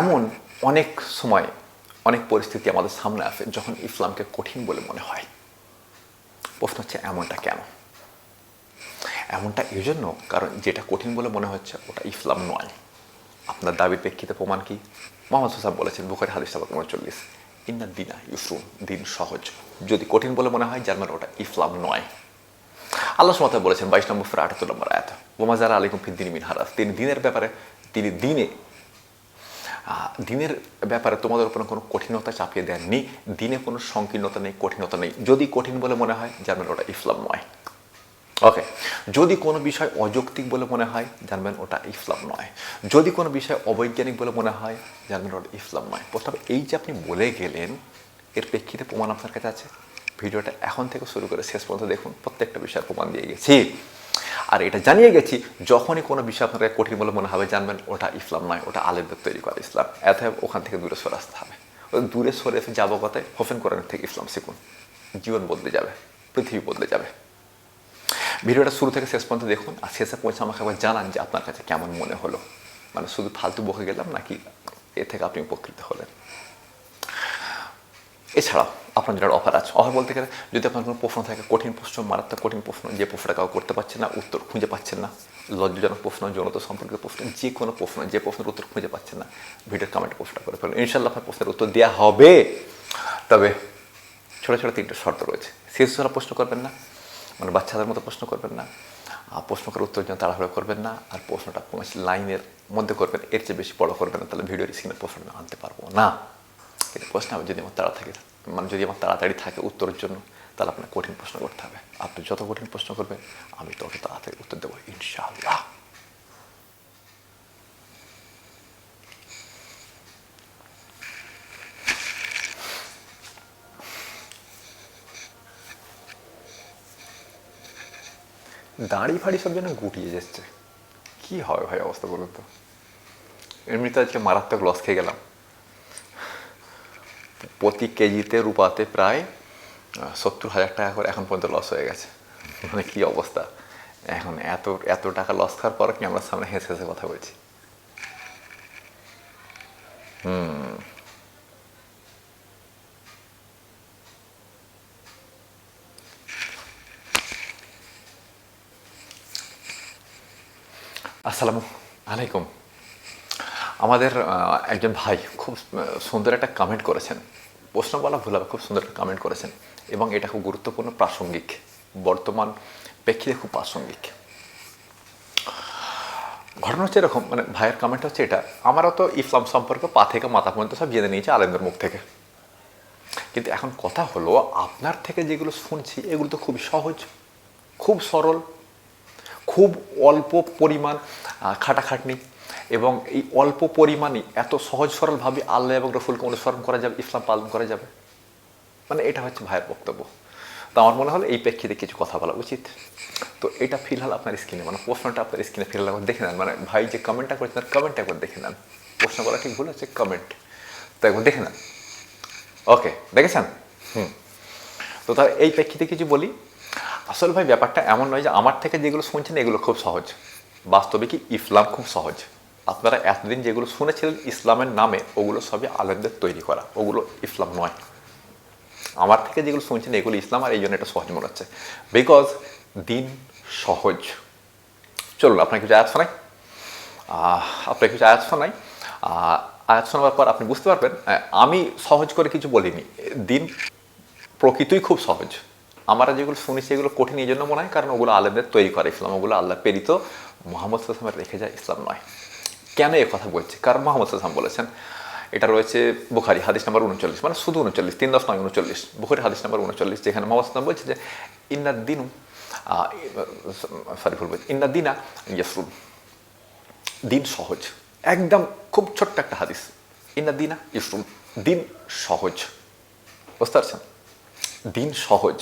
এমন অনেক সময়, অনেক পরিস্থিতি আমাদের সামনে আসে যখন ইসলামকে কঠিন বলে মনে হয়। প্রশ্ন হচ্ছে, এমনটা কেন? এমনটা এই জন্য কারণ যেটা কঠিন বলে মনে হচ্ছে, ওটা ইসলাম নয়। আপনার দাবির প্রেক্ষিতে প্রমাণ কি? মোহাম্মদ হোসাব বলেছেন, বুখারি হাদিস সাবাক উনচল্লিশ ইন্না দিনা ইউসরুন, দিন সহজ। যদি কঠিন বলে মনে হয়, যার মানে ওটা ইসলাম নয়। আল্লাহ সুমাতা বলেছেন, বাইশ নম্বর ফের আটাত্তর নম্বর আয়াত ওমাজারা আলিকুম ফিদ্দিন মিন হারাস। তিনি দিনের ব্যাপারে, তিনি দিনে দিনের ব্যাপারে তোমাদের উপর কোনো কঠিনতা চাপিয়ে দেননি, দিনে কোনো সংকীর্ণতা নেই, কঠিনতা নেই। যদি কঠিন বলে মনে হয়, জানবেন ওটা ইসলাম নয় ওকে যদি কোনো বিষয় অযৌক্তিক বলে মনে হয়, জানবেন ওটা ইসলাম নয় যদি কোনো বিষয় অবৈজ্ঞানিক বলে মনে হয়, জানবেন ওটা ইসলাম নয় প্রথমে এই যে আপনি বলে গেলেন, এর প্রেক্ষিতে প্রমাণ আপনার কাছে আছে। ভিডিওটা এখন থেকে শুরু করে শেষ পর্যন্ত দেখুন, প্রত্যেকটা বিষয়ের প্রমাণ দিয়ে গেছি। আর এটা জানিয়ে গেছি, যখনই কোনো বিষয় আপনার কাছে কঠিন বলে মনে হবে, জানবেন ওটা ইসলাম নয়, ওটা আলেমদের তৈরি করা ইসলাম। এত ওখান থেকে দূরে সরে আসতে হবে। দূরে সরে এসে যাব কথায়? হোফেন কোরআনের থেকে ইসলাম শিখুন। জীবন বদলে যাবে, পৃথিবী বদলে যাবে। ভিডিওটা শুরু থেকে শেষ পর্যন্ত দেখুন আর শেষে পৌঁছে আমাকে একবার জানান যে আপনার কাছে কেমন মনে হলো। মানে শুধু ফালতু বকে গেলাম নাকি এ থেকে আপনি উপকৃত হলেন? এছাড়াও আপনার যেটা অফার আছে। অফার বলতে গেলে, যদি আপনার কোনো প্রশ্ন থাকে, কঠিন প্রশ্ন, মারাত্মক কঠিন প্রশ্ন, যে প্রশ্নটা কাউ করতে পারছেন না, উত্তর খুঁজে পাচ্ছেন না, লজ্জাজনক প্রশ্ন, যৌনতা সম্পর্কিত প্রশ্ন, যে কোনো প্রশ্ন, যে প্রশ্নের উত্তর খুঁজে পাচ্ছেন না, ভিডিওর কমেন্টে প্রশ্নটা করে ফেলুন। ইনশাল্লাহ আপনার প্রশ্নের উত্তর দেওয়া হবে। তবে ছোটো ছোটো তিনটে শর্ত রয়েছে। শিশুরা প্রশ্ন করবেন না মানে বাচ্চাদের মতো প্রশ্ন করবেন না প্রশ্ন করার উত্তর যেন তাড়াহুড়ো করবেন না, আর প্রশ্নটা কোনো লাইনের মধ্যে করবেন, এর চেয়ে বেশি বড় করবেন না, তাহলে ভিডিওর স্ক্রিনে প্রশ্নটা আনতে পারব না। কিন্তু প্রশ্ন, আমি যদি আমার তাড়া থাকে মানে যদি আমার তাড়াতাড়ি থাকে উত্তরের জন্য, তাহলে আপনার কঠিন প্রশ্ন করতে হবে। আপনি যত কঠিন প্রশ্ন করবেন, আমি তত তাড়াতাড়ি উত্তর দেবো, ইনশাআল্লাহ। দাঁড়ি ফাড়ি সব যেন গুটিয়ে যাচ্ছে। কি হবে ভাই অবস্থা বলুন তো? এমনিতে আজকে মারাত্মক লস খেয়ে গেলাম। প্রতি কেজিতে রূপাতে প্রায় সত্তর হাজার টাকা করে এখন পর্যন্ত লস হয়ে গেছে। মানে কি অবস্থা? এখন এত এত টাকা লস খাওয়ার পর কি আমরা সামনে হেসে হেসে কথা বলছি? হুম। আসসালামু আলাইকুম। আমাদের একজন ভাই খুব সুন্দর একটা কমেন্ট করেছেন। প্রশ্ন বলা ভুল খুব সুন্দর কমেন্ট করেছেন। এবং এটা খুব গুরুত্বপূর্ণ, প্রাসঙ্গিক। বর্তমান প্রেক্ষিতে খুব প্রাসঙ্গিক। ঘটনা হচ্ছে এরকম মানে ভাইয়ের কমেন্ট হচ্ছে এটা, আমারও তো ইসলাম সম্পর্কে পা থেকে মাথা পর্যন্ত সব জেনে নিয়েছে আলেমদের মুখ থেকে। কিন্তু এখন কথা হলো, আপনার থেকে যেগুলো শুনছি, এগুলো তো খুব সহজ, খুব সরল, খুব অল্প পরিমাণ খাটাখাটনি। এবং এই অল্প পরিমাণই এত সহজ সরলভাবে আল্লাহ এবং রসুলকে অনুসরণ করা যাবে, ইসলাম পালন করা যাবে। মানে এটা হচ্ছে ভাইয়ের বক্তব্য। তো আমার মনে হলো এই প্রেক্ষিতে কিছু কথা বলা উচিত। তো এটা ফিলহাল আপনার স্ক্রিনে মানে প্রশ্নটা আপনার স্ক্রিনে ফিলহাল একবার দেখে নেন। মানে ভাই যে কমেন্টটা করেছেন তার কমেন্ট একবার দেখে নেন। প্রশ্ন করা ঠিক ভুল হচ্ছে? কমেন্ট। তো একবার দেখে নেন। ওকে, দেখেছেন? হুম। তো তার এই প্রেক্ষিতে কিছু বলি। আসল ভাই ব্যাপারটা এমন নয় যে আমার থেকে যেগুলো শুনছেন এগুলো খুব সহজ। বাস্তবে কি ইসলাম খুব সহজ? আপনারা এতদিন যেগুলো শুনেছিলেন ইসলামের নামে, ওগুলো সবই আলেমদের তৈরি করা। ওগুলো ইসলাম নয়। আমার থেকে যেগুলো শুনছেন, এগুলো ইসলাম, আর এই জন্য এটা সহজ মনে হচ্ছে। বিকজ দিন সহজ। চলুন, আপনার কিছু আয়াত শোনাই। আপনার কিছু আয়াত শোনাই। আয়াত শোনাবার পর আপনি বুঝতে পারবেন আমি সহজ করে কিছু বলিনি। দিন প্রকৃতই খুব সহজ। আমরা যেগুলো শুনেছি, এগুলো কঠিন এই জন্য মনে হয়, কারণ ওগুলো আলেমদের তৈরি করে ইসলাম। ওগুলো আল্লাহ প্রেরিত মোহাম্মদ সাল্লামের রেখে যায় ইসলাম নয়। কেন এ কথা বলছি? কারণ মোহাম্মদ সাল্লাম বলেছেন, এটা রয়েছে বুখারি, হাদিস নাম্বার উনচল্লিশ মানে শুধু উনচল্লিশ, তিন দশ নয়, উনচল্লিশ। বুখারি, হাদিস নাম্বার উনচল্লিশ, যেখানে মোহাম্মদ সাল্লাম বলছে যে, ইন্নাদ দিনু সরি, ভুল বলছি, ইন্নাদ দিনা ইয়াসরুল দিন সহজ। একদম খুব ছোট্ট একটা হাদিস ইন্না দিনা ইসরুল দিন সহজ। বুঝতে পারছেন? দিন সহজ।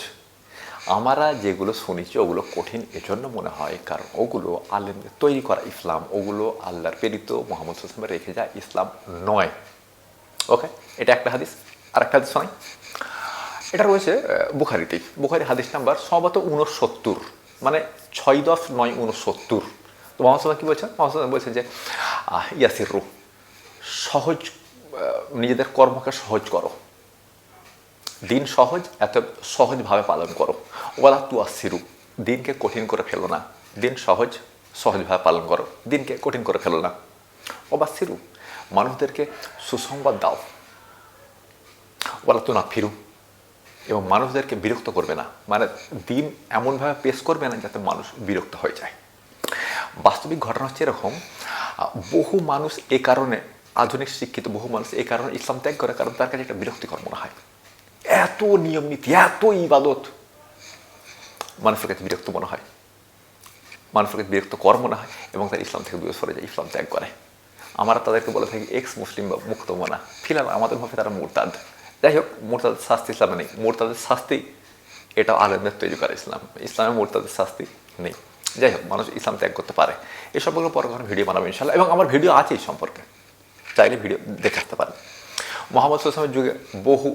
আমরা যেগুলো শুনেছি, ওগুলো কঠিন এজন্য মনে হয়, কারণ ওগুলো আল্লাহ তৈরি করা ইসলাম, ওগুলো আল্লাহর প্রেরিত মোহাম্মদ হোসেন রেখে যায় ইসলাম নয়। ওকে এটা একটা হাদিস আর একটা হাদিস শোনাই এটা রয়েছে বুখারিতেই। বুখারি হাদিস নাম্বার সম্ভবত উনসত্তর মানে ছয় দশ নয় উনসত্তর তো সাল্লাম কি বলছেন? সাল্লাম বলছেন যে ইয়াসির রু সহজ নিজেদের কর্মকে সহজ করো। দিন সহজ, এত সহজভাবে পালন করো। ওলা তু আসিরু দিনকে কঠিন করে ফেলো না। দিন সহজ, সহজভাবে পালন করো। দিনকে কঠিন করে ফেলো না। অবাসিরু মানুষদেরকে সুসংবাদ দাও। ওলা তু না ফিরু এবং মানুষদেরকে বিরক্ত করবে না। মানে দিন এমনভাবে পেশ করবে না যাতে মানুষ বিরক্ত হয়ে যায়। বাস্তবিক ঘটনা হচ্ছে এরকম বহু মানুষ এ কারণে, আধুনিক শিক্ষিত বহু মানুষ এই কারণে ইসলাম ত্যাগ করে কারণ তার কাছে একটা বিরক্তিকর মনে হয়। এত নিয়ম নীতি, এত ইবাদত। মানুষের কাছে বিরক্ত মনে হয়। মানুষের কাছে বিরক্ত কর মনে হয় এবং তার ইসলাম থেকে দূরে সরে যায়, ইসলাম ত্যাগ করে। আমরা তাদেরকে বলে থাকি এক্স মুসলিম বা মুক্ত মনা। ফিলহাল আমাদের ভাবে তারা মুরতাদ। যাই হোক, মোরতাদের শাস্তি ইসলামে নেই। মোরতাদের শাস্তি এটাও আলেমদের তৈরি করে ইসলাম। ইসলামে মোরতাদের শাস্তি নেই। যাই হোক, মানুষ ইসলাম ত্যাগ করতে পারে। এই সম্পর্কে পরে ভিডিও বানাবো ইনশাল্লাহ এবং আমার ভিডিও আছে এই সম্পর্কে। চাইলে ভিডিও দেখে আসতে পারেন। মোহাম্মদ সুসলামের যুগে বহু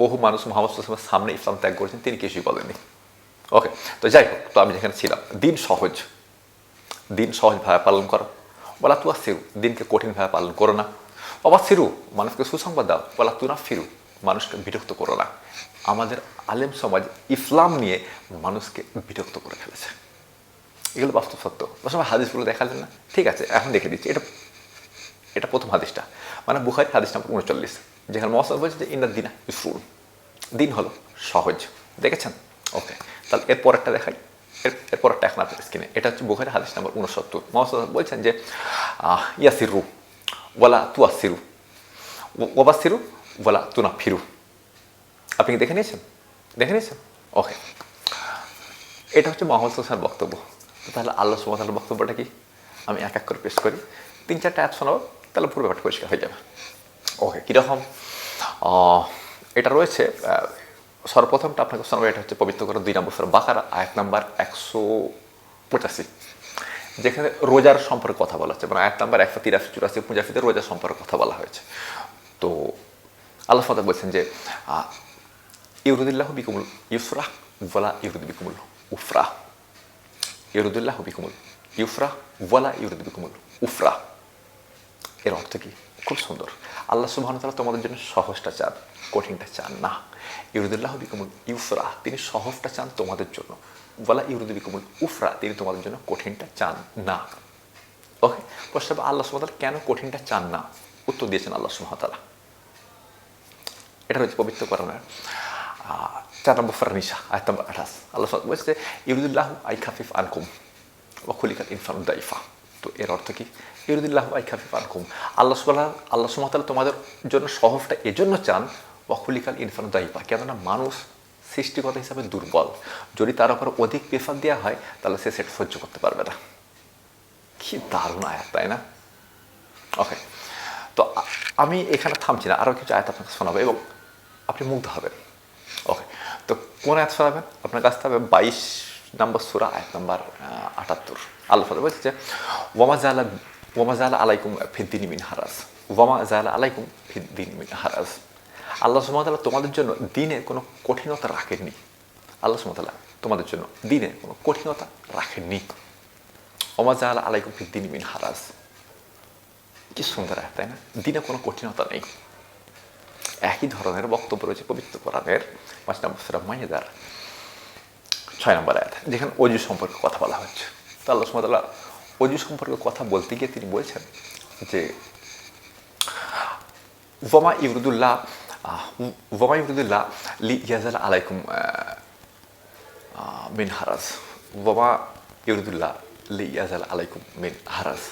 বহু মানুষ মোহাম্মদ সুসলামের সামনে ইসলাম ত্যাগ করেছেন, তিনি কিছুই বলেননি। ওকে, তো যাই হোক, তো আমি যেখানে ছিলাম, দিন সহজ। দিন সহজভাবে পালন করো। বলা তুয়া সিরু দিনকে কঠিনভাবে পালন করো না। অবা সিরু মানুষকে সুসংবাদ দাও। বলা তু না ফিরু মানুষকে বিরক্ত করো না। আমাদের আলেম সমাজ ইসলাম নিয়ে মানুষকে বিরক্ত করে ফেলেছে। এগুলো বাস্তব সত্য। সবাই হাদিসগুলো দেখালেন না? ঠিক আছে, এখন দেখে দিচ্ছি। এটা এটা প্রথম হাদিসটা। মানে বুখারি হাদিস নাম্বার উনচল্লিশ, যেখানে মহাসাদ বলছে যে ইনার দিনা ইসরুল দিন হলো সহজ, দেখেছেন? ওকে তাহলে এর পরেরটা দেখাই। এর পরেরটা এখন আপনার স্ক্রিনে এটা হচ্ছে বুখারি হাদিস নাম্বার উনসত্তর। মহাসাদ বলছেন যে ইয়াসিরু, ওয়ালা তুয়া সিরু ওবা সিরু ওয়ালা তুনা ফিরু আপনি কি দেখে নিয়েছেন? দেখে নিয়েছেন? ওকে এটা হচ্ছে মোহাম্মদ হোসেন বক্তব্য। তাহলে আল্লাহ সুমতালের বক্তব্যটা কি? আমি এক এক করে পেশ করি। তিন চারটা অ্যাপ শোনাবো। তাহলে পুরো ব্যাপারটা পরিষ্কার হয়ে যাবে। ওকে কীরকম? এটা রয়েছে সর্বপ্রথমটা আপনাকে শোনাবো, এটা হচ্ছে পবিত্র করে দুই নম্বর বাকারা, আয়াত নাম্বার একশো পঁচাশি। যেখানে রোজার সম্পর্কে কথা বলা হচ্ছে মানে আয়াত নাম্বার একশো তিরাশি, চুরাশি, পঁচাশিতে রোজার সম্পর্কে কথা বলা হয়েছে। তো আল্লাহ ফাতা বলছেন যে ইউরুদুল্লাহ বিকুমুল ইউসরা ওয়ালা ইউরুদ বিকুমুল উফরা। ইউরুদুল্লাহ বিকুমুল ইউফরা ওয়ালা ইউরুদ বিকুমুল উফরা। এর অর্থ কি? খুব সুন্দর। আল্লাহ সুবহান তাআলা তোমাদের জন্য সহজটা চান, কঠিনটা চান। না। ইউরুদুল্লাহ বিকুমুল ইউফরা, তিনি সহজটা চান তোমাদের জন্য। বলা ইউরুদুল বিকুমুল উফরা, তিনি তোমাদের জন্য কঠিনটা চান না। ওকে? প্রশ্ন আল্লাহ সুবহান কেন কঠিনটা চান না? উত্তর দিয়েছেন আল্লাহ সুবহান তাআলা। এটা হচ্ছে পবিত্র করণের চার নম্বর ফার্নিশা আয়াত নম্বর আঠাশ। আল্লাহ বলছে, ইউরুদুল্লাহ আই খাফিফ আনকুম ওয়াকুলিকাত ইনফান দাইফা। তো এর অর্থ কি? ইউরুদুল্লাহ আই খাফিফ আনকুম আল্লাহ সুবাহ আল্লাহ সুমতাল তোমাদের জন্য সহজটা এজন্য চান ওয়াকুলিকাল ইনফান দাইফা। কেননা মানুষ সৃষ্টিগত হিসাবে দুর্বল। যদি তার উপর অধিক পেফার দেওয়া হয়, তাহলে সে সেটা সহ্য করতে পারবে না। কি দারুণ আয়াত, তাই না? ওকে তো আমি এখানে থামছি না। আরও কিছু আয়াত আপনাকে শোনাবো এবং আপনি মুগ্ধ হবেন। ওকে তো কোন আয়াত শোনাবেন? আপনার কাছ হবে বাইশ নম্বর সুরা, আয়াত নম্বর আটাত্তর। আল্লাহ বলছে যে ওয়ামা জালা আলাইকুম ফিদ্দিন মিন হারাজ ওয়ামা জালা আলাইকুম ফিদ্দিন মিন হারাজ আল্লাহ সুমতাল্লাহ তোমাদের জন্য দিনে কোনো কঠিনতা রাখেননি। আল্লাহ সুমতাল্লাহ তোমাদের জন্য দিনে কোনো কঠিনতা রাখেননি। ওমা জালা আলাইকুম ফিদ্দিন মিন হারাজ। কি সুন্দর আয়াত, তাই না? দিনে কোনো কঠিনতা নেই। একই ধরনের বক্তব্য রয়েছে পবিত্র কোরআনের পাঁচ নম্বর সুরা ছয় নম্বর আয়াত যেখানে অজু সম্পর্কে কথা বলা হচ্ছে। তো আল্লাহ সুমতাল্লাহ অজু সম্পর্কে কথা বলতে গিয়ে তিনি বলছেন যে ওমা ইবরুদুল্লাহ ওমা ইবরুদুল্লাহ লি ইয়াজাল আলাইকুম মিন হারাজ ওমা ইবরুদুল্লাহ লি ইয়াজাল আলাইকুম মিন হারাজ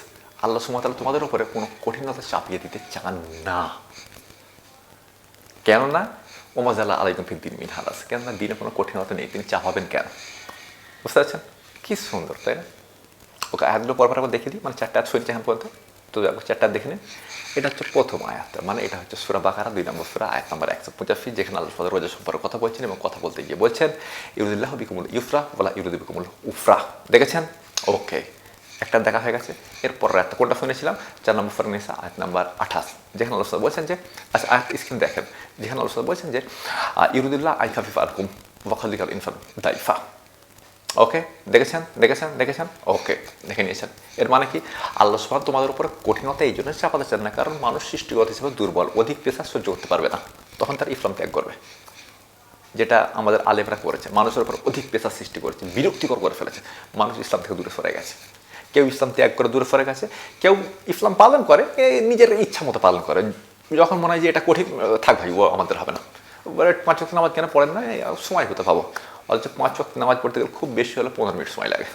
আল্লাহ সুমতাল্লাহ তোমাদের উপরে কোনো কঠিনতা চাপিয়ে দিতে চান না। কেননা ওমাজাল্লাহ আলাইকুম ফিদ্দিন মিন হারাস। কেননা, দিনে কোনো কঠিনতা নেই। তিনি চাপাবেন কেন? বুঝতে পারছেন? কি সুন্দর, তাই না? ওকে আয়াতগুলো পরপর আবার দেখে দিই। মানে চারটা আয়াত শুনছি এখন পর্যন্ত। তো চারটা দেখে নিন এটা হচ্ছে প্রথম আয়াত। মানে এটা হচ্ছে সুরা বাকারা, দুই নম্বর সুরা, আয়াত নম্বর একশো পঁচাশি, যেখানে আল্লাহ ফাদর রোজা সম্পর্কে কথা বলছেন এবং কথা বলতে গিয়ে বলছেন ইউরুদুল্লাহ বিকুমুল ইউফরা বলা ইউরুদ বিকুমুল উফরা। দেখেছেন? ওকে। একটা দেখা হয়ে গেছে। এরপর একটা কোনটা শুনেছিলাম? চার নম্বর ফরনিসা আয়াত নাম্বার আঠাশ। যেখানে সাল্লাল্লাহু বলছেন যে আচ্ছা আয়াত স্ক্রিন দেখেন। যেখানে সাল্লাল্লাহু বলছেন যে ইউরুদুল্লাহ আই খাফিফ আলকুম ওয়াখালিকাল ইনফান দাইফা। ওকে দেখেছেন দেখেছেন দেখেছেন? ওকে দেখে নিয়েছেন। এর মানে কি? আল্লাহ সুবহান তোমাদের উপরে কঠিনতা এই জন্য চাপাতে চান না, কারণ মানুষ সৃষ্টিগত হিসেবে দুর্বল, অধিক পেশা সহ্য করতে পারবে না। তখন তার ইসলাম ত্যাগ করবে। যেটা আমাদের আলেমরা করেছে, মানুষের উপর অধিক পেশা সৃষ্টি করেছে, বিরক্তিকর করে ফেলেছে। মানুষ ইসলাম থেকে দূরে সরে গেছে। কেউ ইসলাম ত্যাগ করে দূরে সরে গেছে, কেউ ইসলাম পালন করে নিজের ইচ্ছা মতো পালন করে। যখন মনে হয় যে এটা কঠিন, থাক ভাই, ও আমাদের হবে না। পাঁচ নামাজ কেন পড়েন না? সময় হতে পাবো? অথচ পাঁচ ওয়াক্ত নামাজ পড়তে গেলে খুব বেশি হলে পনেরো মিনিট সময় লাগে।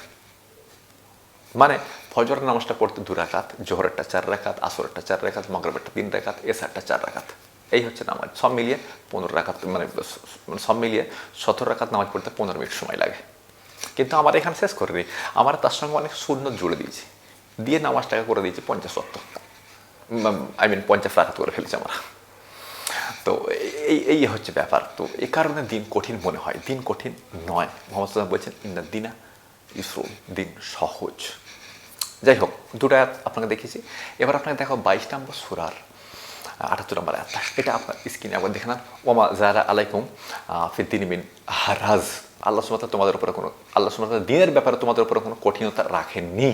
মানে ফজরের নামাজটা পড়তে দু রাকাত, জোহরেরটা চার রাকাত, আসরেরটা চার রাকাত, মগরবেরটা তিন রাকাত এসারটা চার রাকাত। এই হচ্ছে নামাজ। সব মিলিয়ে পনেরো রাকাত মানে মানে সব মিলিয়ে সতেরো রাকাত নামাজ পড়তে পনেরো মিনিট সময় লাগে। কিন্তু আমার এখানে শেষ করে দিই আমার তার সঙ্গে অনেক শূন্য জুড়ে দিয়েছি। দিয়ে নামাজটাকে করে দিয়েছি পঞ্চাশ সত্তর আই মিন পঞ্চাশ রাকাত করে ফেলেছি আমরা। তো এই এই হচ্ছে ব্যাপার। তো এই কারণে দিন কঠিন মনে হয়। দিন কঠিন নয়। মোহাম্মদ সাল্লাম বলছেন ইন্দা দিনা ইসরো, দিন সহজ। যাই হোক, দুটো আয়াত আপনাকে দেখিয়েছি। এবার আপনাকে দেখো বাইশ নম্বর সুরার আটাত্তর নম্বর আয়াতটা। এটা আপনার স্ক্রিনে একবার দেখে নেন। ওমা জারা আলাইকুম ফিদ্দিন মিন হারাজ। আল্লাহ সুমাতা তোমাদের উপরে কোনো, আল্লাহ সুমাতা দিনের ব্যাপারে তোমাদের উপরে কোনো কঠিনতা রাখেননি।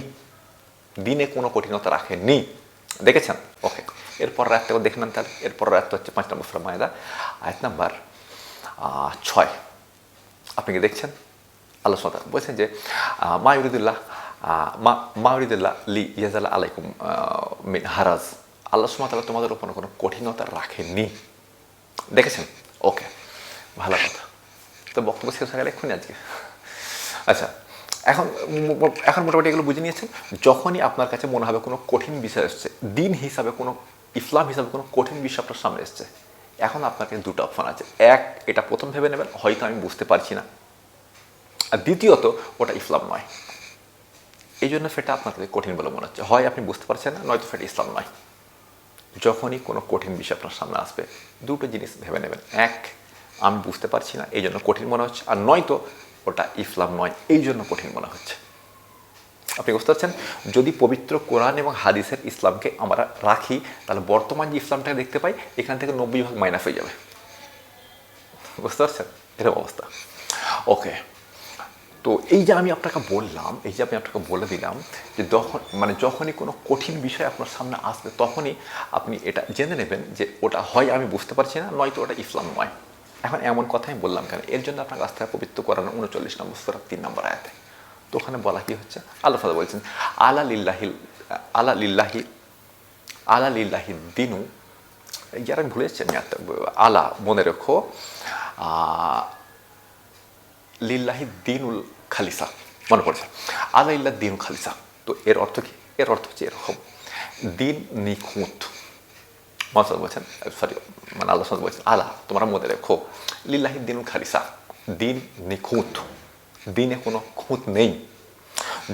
দিনে কোনো কঠিনতা রাখেননি। দেখেছেন? ওকে। এরপর রাতটা দেখে নেন তাহলে এরপর রাতটা হচ্ছে পাঁচ নম্বর সুরা মায়দা আয়াত নাম্বার ছয়। আপনি কি দেখছেন? আল্লাহ সাদা বলছেন যে আহ, মা ইউরিদুল্লাহ আহ, মা মা ইউরিদুল্লাহ লি ইয়াজাল আলাইকুম মিন হারাজ। আল্লাহ সুমাতাল্লাহ তোমাদের উপর কোনো কঠিনতা রাখেনি দেখেছেন? ওকে ভালো কথা। তো বক্তব্য শেষ হয়ে গেলে এক্ষুনি আজকে। আচ্ছা এখন এখন মোটামুটি এগুলো বুঝে নিয়েছেন। যখনই আপনার কাছে মনে হবে কোনো কঠিন বিষয় এসছে দিন হিসাবে কোনো ইসলাম হিসাবে কোনো কঠিন বিষয় আপনার সামনে এসছে। এখন আপনাকে দুটো অপশন আছে। এক, এটা প্রথম ভেবে নেবেন, হয়তো আমি বুঝতে পারছি না। আর দ্বিতীয়ত, ওটা ইসলাম নয়। এই জন্য সেটা আপনার কাছে কঠিন বলে মনে হচ্ছে। হয় আপনি বুঝতে পারছেন না, নয়তো সেটা ইসলাম নয়। যখনই কোনো কঠিন বিষয় আপনার সামনে আসবে, দুটো জিনিস ভেবে নেবেন। এক, আমি বুঝতে পারছি না, এই জন্য কঠিন মনে হচ্ছে। আর নয়তো, ওটা ইসলাম নয়, এই জন্য কঠিন মনে হচ্ছে। আপনি বুঝতে পারছেন? যদি পবিত্র কোরআন এবং হাদিসের ইসলামকে আমরা রাখি, তাহলে বর্তমান যে ইসলামটাকে দেখতে পাই, এখান থেকে নব্বই ভাগ মাইনাস হয়ে যাবে। বুঝতে পারছেন? এরকম অবস্থা। ওকে। তো এই যে আমি আপনাকে বললাম, এই যে আমি আপনাকে বলে দিলাম যে যখন মানে যখনই কোনো কঠিন বিষয় আপনার সামনে আসবে, তখনই আপনি এটা জেনে নেবেন যে ওটা হয়, আমি বুঝতে পারছি না, নয়তো ওটা ইসলাম নয়। এখন এমন কথাই বললাম কেন? এর জন্য আপনার কাছ থেকে পবিত্র করানো উনচল্লিশ নম্বর তিন নম্বর আয়াতে। তো ওখানে বলা কি হচ্ছে? আল্লাহ ফাদা বলছেন, আলা লিল্লাহিল, আলা লিল্লাহি আলা লিল্লাহি দিনু। যারা আমি ভুলে যাচ্ছি? আলা মনে রেখো। লিল্লাহি দিনুল খালিসা, মনে পড়ছে। আলা ইল্লাহ দিন খালিসা, তো এর অর্থ কি? এর অর্থ হচ্ছে এরকম, দিন নিখুঁত। মহাসাদ বলছেন, সরি মানে আল্লাহ বলছেন, আলা, তোমরা মনে রেখো লিল্লাহি দিনুল খালিসা, দিন নিখুঁত। দিনে কোনো খুঁত নেই।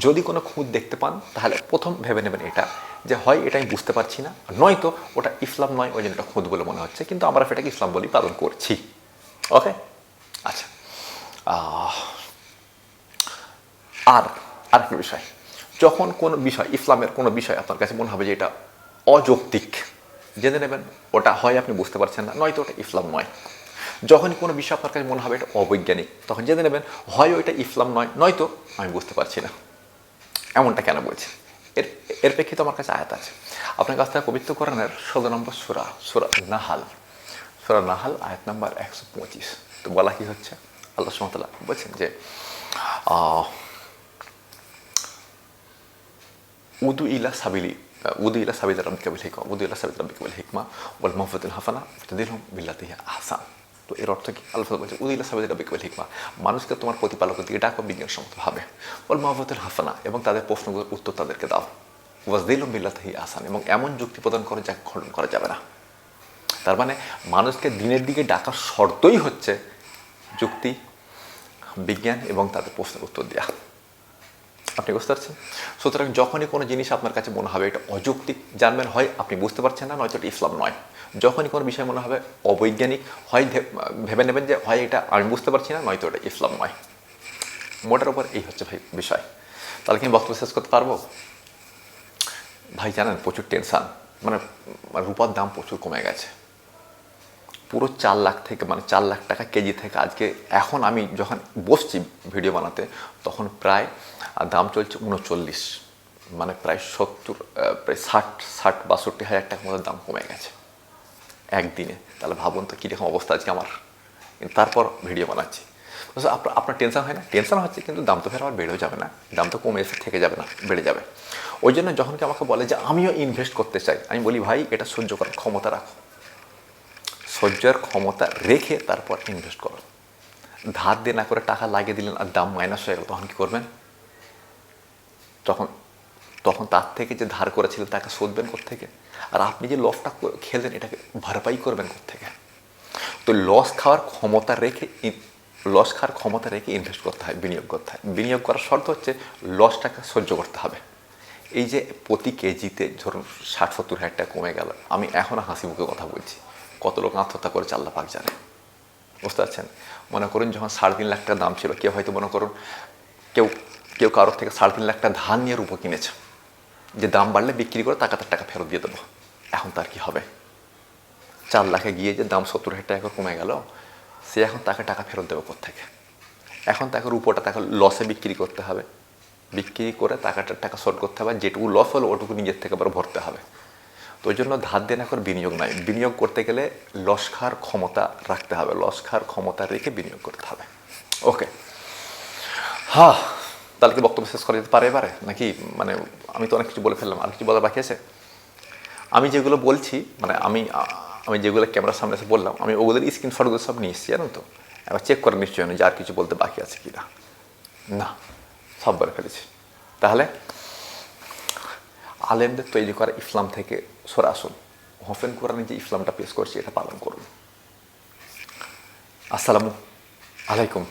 যদি কোনো খুঁত দেখতে পান, তাহলে প্রথম ভেবে নেবেন এটা, যে হয় এটা আমি বুঝতে পারছি না নয়তো ওটা ইসলাম নয়, ওই জন্য এটা খুঁত বলে মনে হচ্ছে, কিন্তু আমরা সেটাকে ইসলাম বলেই পালন করছি। ওকে? আচ্ছা। আর আর আরেকটা বিষয়, যখন কোনো বিষয়, ইসলামের কোনো বিষয় আপনার কাছে মনে হবে যে এটা অযৌক্তিক, জেনে নেবেন, ওটা হয় আপনি বুঝতে পারছেন না, নয়তো ওটা ইসলাম নয়। যখনই কোনো বিষয় আপনার কাছে মনে হবে এটা অবৈজ্ঞানিক, তখন জেনে নেবেন, হয় ওইটা ইসলাম নয়, নয়তো আমি বুঝতে পারছি না। এমনটা কেন বলছি এর এর প্রেক্ষিতে আমার কাছে আয়াত আছে। আপনার কাছ থেকে পবিত্র কোরআনের ষোলো নম্বর সুরা সুরা নাহাল। সুরা নাহাল, আয়াত নাম্বার একশো পঁচিশ। তো বলা কি হচ্ছে? আল্লাহ সুমতলা বলছেন যে উদু ইলা সাবিলি, উদু ইলা সাবিদ রাব্বিকা বিল হিকমা উদু ইলা সাবিল রাব্বিকা বিল হিকমা ওয়াল মাহফুতুল হাসানা ফাতাদিলহুম বিল্লাতিহি আহসান। তো এর অর্থ কি? তাআলা বলছে উদু ইলা সাবিল রাব্বিকা বিল হিকমা। মানুষকে তোমার প্রতিপালকের দিকে ডাকো বিজ্ঞানসম্মতভাবে বল মাহফুতুল হাসানা, এবং তাদের প্রশ্নগুলোর উত্তর তাদেরকে দাও। ওয়াজদিলহুম বিল্লাতিহি আসান এবং এমন যুক্তি প্রদান করে যা খণ্ডন করা যাবে না। তার মানে মানুষকে দিনের দিকে ডাকার শর্তই হচ্ছে যুক্তি, বিজ্ঞান, এবং তাদের প্রশ্নের উত্তর দেওয়া আপনি বুঝতে পারছেন? সুতরাং যখনই কোনো জিনিস আপনার কাছে মনে হবে এটা অযৌক্তিক, জানবেন, হয় আপনি বুঝতে পারছেন না, নয়তো এটা ইসলাম নয়। যখনই কোনো বিষয় মনে হবে অবৈজ্ঞানিক, হয় ভেবে নেবেন যে, হয় এটা আমি বুঝতে পারছি না, নয়তো এটা ইসলাম নয়। মোটার উপর এই হচ্ছে ভাই বিষয়। তাহলে কি বক্তব্য শেষ করতে পারব? ভাই জানেন, প্রচুর টেনশান মানে মানে রূপার দাম প্রচুর কমে গেছে। পুরো চার লাখ থেকে মানে চার লাখ টাকা কেজি থেকে আজকে, এখন আমি যখন বসছি ভিডিও বানাতে, তখন প্রায় দাম চলছে উনচল্লিশ মানে প্রায় সত্তর প্রায় ষাট ষাট, বাষট্টি হাজার টাকার মতো দাম কমে গেছে। একদিনে। তাহলে ভাবুন তো কীরকম অবস্থা আজকে আমার। তারপর ভিডিও বানাচ্ছি। আপনার আপনার টেনশন হয় না? টেনশন হচ্ছে কিন্তু দাম তো ফের আবার বেড়েও যাবে না। দাম তো কমে এসে থেকে যাবে না, বেড়ে যাবে। ওই জন্য যখন কি আমাকে বলে যে আমিও ইনভেস্ট করতে চাই, আমি বলি, ভাই, এটা সহ্য করার ক্ষমতা রাখো। সহ্যের ক্ষমতা রেখে তারপর ইনভেস্ট করো। ধার দিয়ে না করে টাকা লাগিয়ে দিলেন আর দাম মাইনাস হয়ে গেল, তখন কী করবেন? তখন তখন তার থেকে যে ধার করেছিলেন তাকে শোধবেন থেকে আর আপনি যে লসটা খেলেন এটাকে ভরপাই করবেন থেকে তো লস খাওয়ার ক্ষমতা রেখে লস খাওয়ার ক্ষমতা রেখে ইনভেস্ট করতে হয়, বিনিয়োগ করতে হয়। বিনিয়োগ করার শর্ত হচ্ছে লসটাকে সহ্য করতে হবে। এই যে প্রতি কেজিতে ধরুন ষাট সত্তর হাজার টাকা কমে গেল, আমি এখনও হাসি মুখে কথা বলছি। কত লোক আত্মহত্যা করে চাল্লা পাক জানে। বুঝতে পারছেন? মনে করুন যখন সাড়ে তিন লাখ টাকা দাম ছিল, কেউ হয়তো মনে করুন কেউ কেউ কারোর থেকে সাড়ে তিন লাখ টাকা ধান নিয়ে রূপো কিনেছে। যে দাম বাড়লে বিক্রি করে টাকা তার টাকা ফেরত দিয়ে দেবো। এখন তার কি হবে? চার লাখে গিয়ে যে দাম সত্তর হাজার টাকা কমে গেল, সে এখন তাকে টাকা ফেরত দেবে থেকে এখন তাকে রূপোটা তাকে লসে বিক্রি করতে হবে। বিক্রি করে টাকাটার টাকা শর্ট করতে হবে, যেটুকু লস হলো ওটুকু নিজের থেকে আবার ভরতে হবে। তো ওই জন্য ধার দিয়ে না করে বিনিয়োগ নাই বিনিয়োগ করতে গেলে লস খাওয়ার ক্ষমতা রাখতে হবে। লস খাওয়ার ক্ষমতা রেখে বিনিয়োগ করতে হবে। ওকে হ্যাঁ তাহলে কি বক্তব্য শেষ করা যেতে পারে এবারে? নাকি মানে আমি তো অনেক কিছু বলে ফেললাম, আর কিছু বলার বাকি আছে? আমি যেগুলো বলছি মানে আমি আমি যেগুলো ক্যামেরার সামনে এসে বললাম, আমি ওগুলোর স্ক্রিনশটগুলো সব নিয়ে এসেছি, জানো তো? এবার চেক করে নিশ্চয়ই যে আর কিছু বলতে বাকি আছে কি না না সব বলে ফেলেছি। তাহলে, আলেমদের তৈরি করা ইসলাম থেকে সরে আসুন। হোফেন কোরআনে যে ইসলামটা পেশ করছি, এটা পালন করুন। আসসালামু আলাইকুম।